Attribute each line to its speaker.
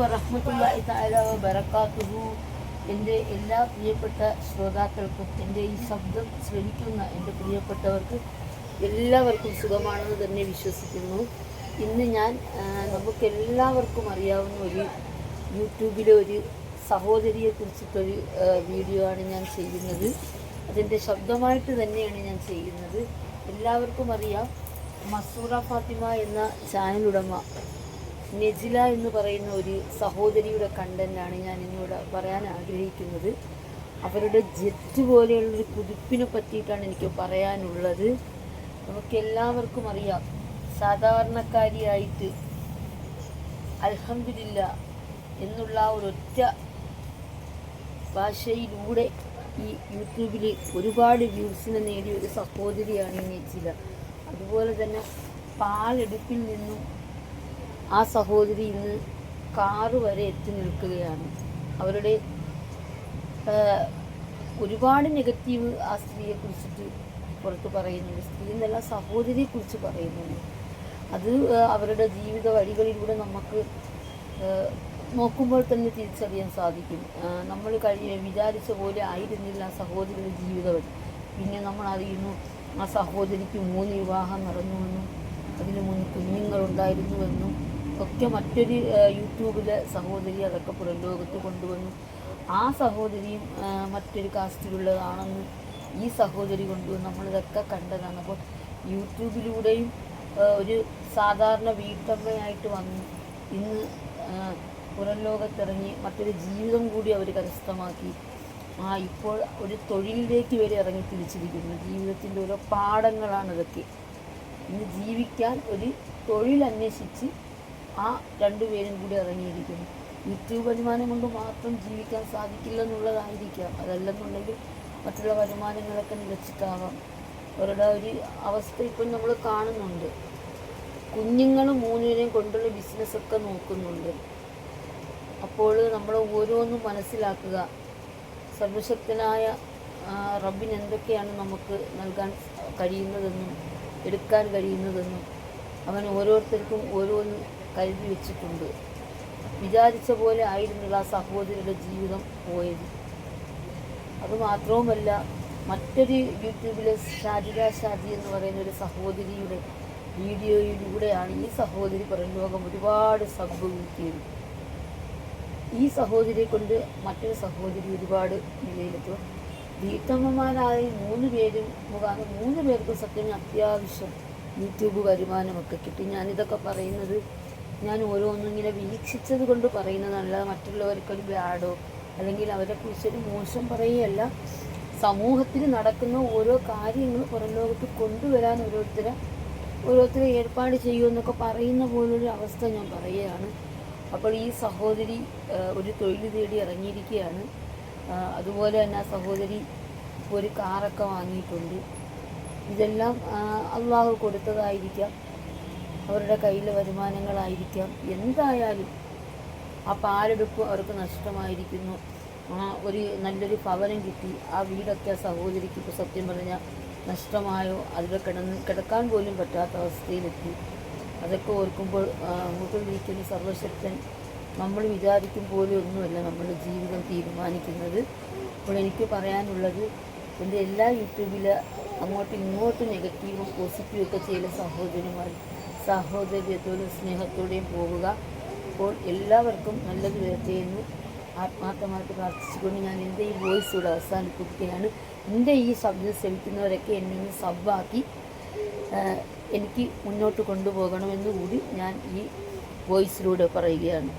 Speaker 1: വറഹ്മത്തുള്ളാഹി തആല വബറകാതുഹു. എന്റെ എല്ലാ പ്രിയപ്പെട്ട ശ്രോതാക്കൾക്കും എന്റെ ഈ ശബ്ദം ശ്രവിക്കുന്ന എന്റെ പ്രിയപ്പെട്ടവർക്ക് എല്ലാവർക്കും സുഖമാണെന്ന് തന്നെ വിശ്വസിക്കുന്നു. ഇന്ന് ഞാൻ നമുക്കെല്ലാവർക്കും അറിയാവുന്ന ഒരു യൂട്യൂബിലെ ഒരു സഹോദരിയെ കുറിച്ചിട്ടൊരു വീഡിയോ ആണ് ഞാൻ ചെയ്യുന്നത്. അതിന്റെ ശബ്ദമായിട്ട് തന്നെയാണ് ഞാൻ ചെയ്യുന്നത്. എല്ലാവർക്കും അറിയാം മസൂറ ഫാത്തിമ എന്ന ചാനലുടമ നെജില എന്ന് പറയുന്ന ഒരു സഹോദരിയുടെ കണ്ടന്റാണ് ഞാൻ ഇന്നിവിടെ പറയാൻ ആഗ്രഹിക്കുന്നത്. അവരുടെ ജെറ്റ് പോലെയുള്ളൊരു കുതിപ്പിനെ പറ്റിയിട്ടാണ് എനിക്ക് പറയാനുള്ളത്. നമുക്ക് എല്ലാവർക്കും അറിയാം സാധാരണക്കാരിയായിട്ട് അൽഹമില്ല എന്നുള്ള ഒരൊറ്റ ഭാഷയിലൂടെ ഈ യൂട്യൂബിൽ ഒരുപാട് വ്യൂസിനെ നേടിയ ഒരു സഹോദരിയാണ് ഈ നെച്ചില അതുപോലെ തന്നെ പാലെടുപ്പിൽ നിന്നും ആ സഹോദരി ഇന്ന് കാറ് വരെ എത്തി നിൽക്കുകയാണ്. അവരുടെ ഒരുപാട് നെഗറ്റീവ് ആ സ്ത്രീയെ കുറിച്ചിട്ട് പുറത്ത് പറയുന്നുണ്ട്. സ്ത്രീ എന്നല്ല സഹോദരിയെ കുറിച്ച് പറയുന്നുണ്ട്. അത് അവരുടെ ജീവിത വഴികളിലൂടെ നമുക്ക് നോക്കുമ്പോൾ തന്നെ തിരിച്ചറിയാൻ സാധിക്കും. നമ്മൾ കഴി വിചാരിച്ച പോലെ ആയിരുന്നില്ല ആ സഹോദരിയുടെ ജീവിത വഴി. പിന്നെ നമ്മൾ അറിയുന്നു ആ സഹോദരിക്ക് മൂന്ന് വിവാഹം നടന്നുവെന്നും അതിന് മൂന്ന് കുഞ്ഞുങ്ങളുണ്ടായിരുന്നുവെന്നും ഒക്കെ മറ്റൊരു യൂട്യൂബിലെ സഹോദരി അതൊക്കെ പുറം ലോകത്ത് കൊണ്ടുവന്നു. ആ സഹോദരിയും മറ്റൊരു കാസ്റ്റിലുള്ളതാണെന്ന് ഈ സഹോദരി കൊണ്ടുവന്ന് നമ്മളിതൊക്കെ കണ്ടതാണ്. അപ്പോൾ യൂട്യൂബിലൂടെയും ഒരു സാധാരണ വീട്ടമ്മയായിട്ട് വന്നു ഇന്ന് പുറം ലോകത്തിറങ്ങി മറ്റൊരു ജീവിതം കൂടി അവർ കരസ്ഥമാക്കി. ആ ഇപ്പോൾ ഒരു തൊഴിലിലേക്ക് വരെ ഇറങ്ങി തിരിച്ചിരിക്കുന്നു. ജീവിതത്തിന്റെ ഓരോ പാഠങ്ങളാണ് ഇതൊക്കെ. ഇന്ന് ജീവിക്കാൻ ഒരു തൊഴിൽ അന്വേഷിച്ച് ആ രണ്ടുപേരും കൂടി ഇറങ്ങിയിരിക്കുന്നു. യൂട്യൂബ് വരുമാനം കൊണ്ട് മാത്രം ജീവിക്കാൻ സാധിക്കില്ല എന്നുള്ളതായിരിക്കാം. അതല്ലെന്നുണ്ടെങ്കിൽ മറ്റുള്ള വരുമാനങ്ങളൊക്കെ നിലച്ചിട്ടാവാം. അവരുടെ ഒരു അവസ്ഥ ഇപ്പം നമ്മൾ കാണുന്നുണ്ട്. കുഞ്ഞുങ്ങൾ മൂന്നുപേരെയും കൊണ്ടുള്ള ബിസിനസ്സൊക്കെ നോക്കുന്നുണ്ട്. അപ്പോൾ നമ്മൾ ഓരോന്നും മനസ്സിലാക്കുക. സർവശക്തനായ റബിന് എന്തൊക്കെയാണ് നമുക്ക് നൽകാൻ കഴിയുന്നതെന്നും എടുക്കാൻ കഴിയുന്നതെന്നും. അവൻ ഓരോരുത്തർക്കും ഓരോന്ന് കരുതി വെച്ചിട്ടുണ്ട് വിചാരിച്ച പോലെ ആയിരുന്നില്ല സഹോദരിയുടെ ജീവിതം പോയത്. അതുമാത്രവുമല്ല മറ്റൊരു യൂട്യൂബിലെ ഷാജിദ ഷാജി എന്ന് പറയുന്ന ഒരു സഹോദരിയുടെ വീഡിയോയിലൂടെയാണ് ഈ സഹോദരി പുറം ലോകം ഒരുപാട് സബ് കിട്ടിയത് ഈ സഹോദരിയെ കൊണ്ട് മറ്റൊരു സഹോദരി ഒരുപാട് നിലയിലെത്തും. വീട്ടമ്മമാരായ മൂന്ന് പേരും മുഖാന്തരം മൂന്ന് പേർക്കും സത്യം അത്യാവശ്യം യൂട്യൂബ് വരുമാനമൊക്കെ കിട്ടി. ഞാനിതൊക്കെ പറയുന്നത് ഞാൻ ഓരോന്നും ഇങ്ങനെ വീക്ഷിച്ചത് കൊണ്ട് പറയുന്നതല്ല മറ്റുള്ളവർക്കൊരു ബാഡോ അല്ലെങ്കിൽ അവരെ അവരെക്കുറിച്ചൊരു മോശം പറയുകയല്ല. സമൂഹത്തിൽ നടക്കുന്ന ഓരോ കാര്യങ്ങൾ പുറം ലോകത്ത് കൊണ്ടുവരാൻ ഓരോരുത്തരെ ഓരോരുത്തരെ ഏർപ്പാട് ചെയ്യുമെന്നൊക്കെ പറയുന്ന പോലൊരു അവസ്ഥ ഞാൻ പറയുകയാണ്. അപ്പോൾ ഈ സഹോദരി ഒരു തൊഴിൽ തേടി ഇറങ്ങിയിരിക്കുകയാണ്. അതുപോലെ തന്നെ ആ സഹോദരി ഒരു കാറൊക്കെ വാങ്ങിയിട്ടുണ്ട്. ഇതെല്ലാം അള്ളാഹു കൊടുത്തതായിരിക്കാം. അവരുടെ കയ്യിലെ വരുമാനങ്ങളായിരിക്കാം. എന്തായാലും ആ പാലെടുപ്പ് അവർക്ക് നഷ്ടമായിരിക്കുന്നു. ആ ഒരു നല്ലൊരു ഭവനം കിട്ടി. ആ വീടൊക്കെ ആ സഹോദരിക്ക് ഇപ്പോൾ സത്യം പറഞ്ഞാൽ നഷ്ടമായോ? അതിൽ കിടന്ന് കിടക്കാൻ പോലും പറ്റാത്ത അവസ്ഥയിലെത്തി. അതൊക്കെ ഓർക്കുമ്പോൾ മുകളിലിരിക്കുന്ന സർവശക്തൻ നമ്മൾ വിചാരിക്കും പോലും ഒന്നുമല്ല നമ്മുടെ ജീവിതം തീരുമാനിക്കുന്നത്. അപ്പോൾ എനിക്ക് പറയാനുള്ളത് എന്റെ എല്ലാ യൂട്യൂബിലെ അങ്ങോട്ടും ഇങ്ങോട്ടും നെഗറ്റീവും പോസിറ്റീവും ഒക്കെ ചെയ്യുന്ന സഹോദരിമാർ സഹോദര്യത്തോടും സ്നേഹത്തോടെയും പോവുക. അപ്പോൾ എല്ലാവർക്കും നല്ലത് വരട്ടെ എന്ന് ആത്മാർത്ഥമായിട്ട് പ്രാർത്ഥിച്ചുകൊണ്ട് ഞാൻ എന്റെ ഈ വോയിസ് അവസാനിപ്പിക്കുകയാണ്. എന്റെ ഈ ശബ്ദം ശ്രമിക്കുന്നവരൊക്കെ എന്നെ ഒന്ന് സബ്ബാക്കി എനിക്ക് മുന്നോട്ട് കൊണ്ടുപോകണമെന്ന് കൂടി ഞാൻ ഈ വോയിസിലൂടെ പറയുകയാണ്.